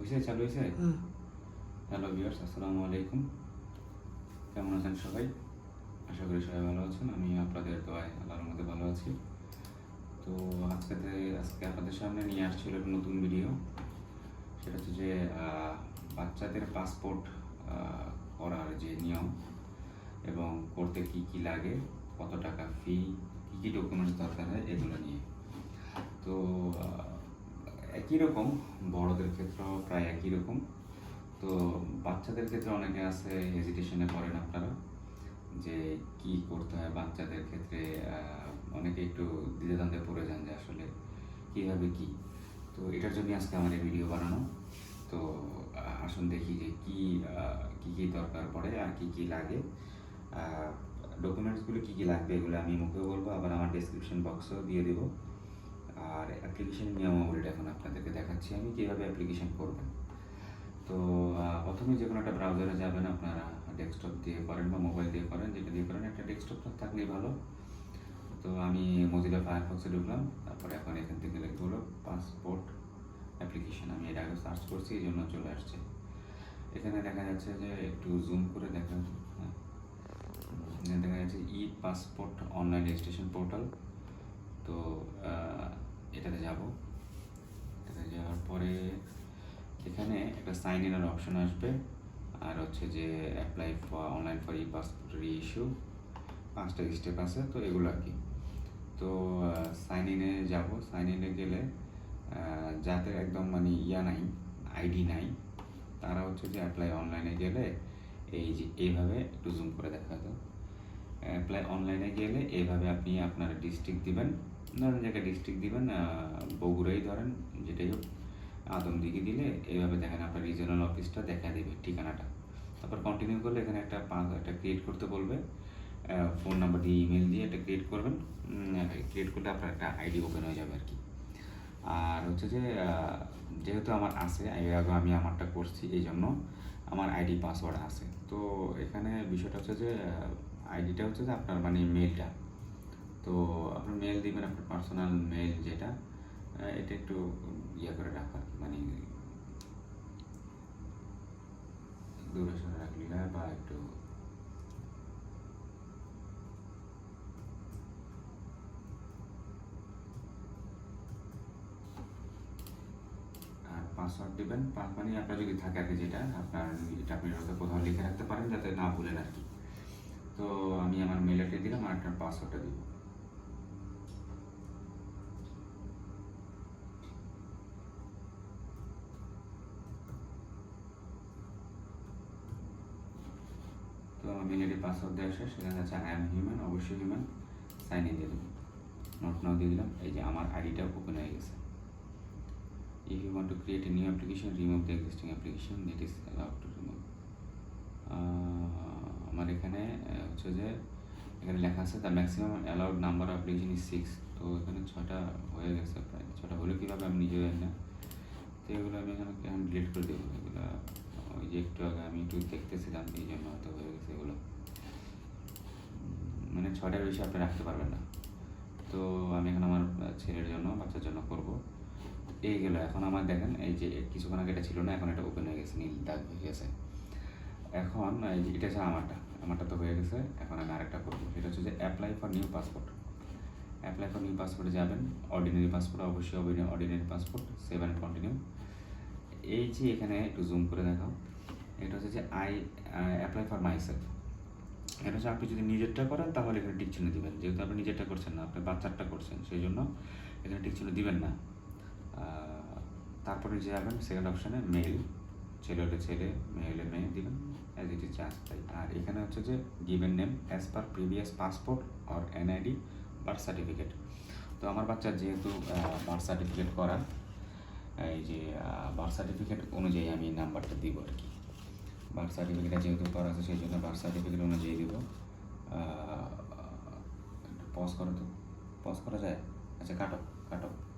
হয়েছে চালু হয়েছে? হ্যালো ভিউয়ার্স আসসালামু আলাইকুম। কেমন আছেন সবাই? আশা করি সবাই ভালো আছেন। আমি আপনাদের দোয়ায় আল্লাহর মধ্যে ভালো আছি। তো আজকে আজকে আপনাদের সামনে নিয়ে আসছিল একটা নতুন ভিডিও সেটা হচ্ছে যে বাচ্চাদের পাসপোর্ট করার যে নিয়ম এবং করতে কি কি লাগে কত টাকা ফি কী কী ডকুমেন্টস দরকার হয় এগুলো নিয়ে। তো একই রকম, বড়দের ক্ষেত্রেও প্রায় একই রকম। তো বাচ্চাদের ক্ষেত্রে অনেকে আছে হেজিটেশনে পড়েন আপনারা, যে কি করতে হয় বাচ্চাদের ক্ষেত্রে অনেকে একটু দ্বিধাদ্বন্দ্বে পড়ে যান যে আসলে কীভাবে কি। তো এটার জন্য আজকে আমার এই ভিডিও বানানো। তো আসুন দেখি যে কি কি কি দরকার পড়ে আর কি কি লাগে। ডকুমেন্টসগুলো কি কি লাগবে এগুলো আমি মুখেও বলব, আবার আমার ডেসক্রিপশন বক্সেও দিয়ে দেবো। আর অ্যাপ্লিকেশন নিয়মাবলীটা এখন আপনাদেরকে দেখাচ্ছি আমি কীভাবে অ্যাপ্লিকেশন করবেন। তো প্রথমে যে কোনো একটা ব্রাউজারে যাবেন, আপনারা ডেস্কটপ দিয়ে করেন বা মোবাইল দিয়ে করেন, যেটা দিয়ে করেন, একটা ডেস্কটপ থাকলেই ভালো। তো আমি মজিলা ফায়ারফক্সে ঢুকলাম, তারপরে এখন এখান থেকে লিখতে হলো পাসপোর্ট অ্যাপ্লিকেশন আমি এর আগে সার্চ করছি, এই জন্য চলে আসছে। এখানে দেখা যাচ্ছে যে একটু জুম করে দেখা দেখা যাচ্ছে e passport online registration portal তো এটাতে যাব। এটাতে যাওয়ার পরে এখানে একটা সাইন ইনের অপশন আসবে। আর হচ্ছে যে apply for online for e passport re issue পাঁচটা স্টেপ আছে, তো এগুলো আর কি। তো সাইন ইনে যাব। সাইন ইনে গেলে যাদের একদম মানে ইয়া নাই আইডি নাই, তারা হচ্ছে যে অ্যাপ্লাই অনলাইনে গেলে এই যে এইভাবে একটু জুম করে দেখা তো অ্যাপ্লাই অনলাইনে গেলে এইভাবে আপনি আপনার ডিস্ট্রিক্ট দিবেন, নানান জায়গায় ডিস্ট্রিক্ট দিবেন বগুড়াই ধরেন, যেটাই হোক আদমদিঘি দিলে এইভাবে দেখেন আপনার রিজনাল অফিসটা দেখা দেবে ঠিকানাটা। তারপর কন্টিনিউ করলে এখানে একটা একটা ক্রিয়েট করতে বলবে ফোন নাম্বার দিয়ে ইমেল দিয়ে একটা ক্রিয়েট করবেন ক্রিয়েট করলে আপনার একটা আইডি ওপেন হয়ে যাবে আর কি। আর হচ্ছে যে যেহেতু আমার আছে এর আগে আমি আমারটা করছি এই জন্য আমার আইডি পাসওয়ার্ড আছে। তো এখানে বিষয়টা হচ্ছে যে আইডিটা হচ্ছে যে আপনার মানে মেলটা তো আপনার মেল দিবেন, আপনার পার্সোনাল মেল যেটা এটা একটু ইয়ে করে রাখা মানে দূরে সরে বা একটু পাসওয়ার্ড দিবেন মানে আপনার যদি থাকে আর কি যেটা, আপনার এটা আপনি কোথাও লিখে রাখতে পারেন, যাতে না ভুলেন আর কি। তো আমি আমার মেল আইডি দিলাম আর একটা পাসওয়ার্ডটা দিব। তো আমার মেল পাসওয়ার্ড দেওয়া শেষ, সেখানে আছে আই এম হিউম্যান অবশ্যই হিউম্যান সাইন ইন দিয়ে দেবো নোট নাও দিয়ে দিলাম, এই যে আমার আইডিটা ওপেন হয়ে গেছে। If you want to create a new application, remove the existing application, that is allowed to আমার এখানে হচ্ছে যে এখানে লেখা আছে the maximum allowed number of application is six তো এখানে ছটা হয়ে গেছে প্রায়। ছটা হলে কীভাবে আমি নিজে জানি না। তো এগুলো আমি এখানে এখন ডিলিট করে দেবো? এগুলো ওই যে একটু আগে আমি একটু দেখতেছিলাম, এই জন্য হয়তো হয়ে গেছে এগুলো। মানে ছটার বেশি আপনি রাখতে পারবেন না। তো আমি এখন আমার ছেলের জন্য, বাচ্চার জন্য করব। এই গেল। এখন আমার দেখেন, এই যে, কিছুক্ষণ আগে এটা ছিল না, এখন এটা ওপেন হয়ে গেছে, নীল দাগ হয়ে গেছে। এখন এটা হচ্ছে আমারটা আমারটা তো হয়ে গেছে, এখন আমি আরেকটা করব। সেটা হচ্ছে যে apply for new passport apply for new পাসপোর্টে যাবেন অর্ডিনারি পাসপোর্ট অবশ্যই অর্ডিনারি পাসপোর্ট সেভেন কন্টিনিউ এই যে এখানে একটু জুম করে দেখাও, এটা হচ্ছে যে I apply for myself এটা হচ্ছে আপনি যদি নিজেরটা করেন, তাহলে এখানে টিক চিহ্ন দিবেন। যেহেতু আপনি নিজেরটা করছেন না, আপনি বাচ্চারটা করছেন, সেই জন্য এখানে টিক চিহ্ন দিবেন না। তারপরে যে যাবেন সেকেন্ড অপশানে মেল ছেলে হলে ছেলে, মেয়ে হলে মেয়ে দিবেন অ্যাজ ইট ইজ চার্জ তাই আর এখানে হচ্ছে যে given name as per previous passport or NID birth certificate তো আমার বাচ্চার যেহেতু বার্থ সার্টিফিকেট করা, এই যে বার্থ সার্টিফিকেট অনুযায়ী আমি নাম্বারটা দিব আর কি। বার্থ সার্টিফিকেটটা যেহেতু করা আছে, সেই জন্য বার্থ সার্টিফিকেট অনুযায়ী দিব। পজ করো তো। পজ করা যায়? আচ্ছা কাটো কাটো।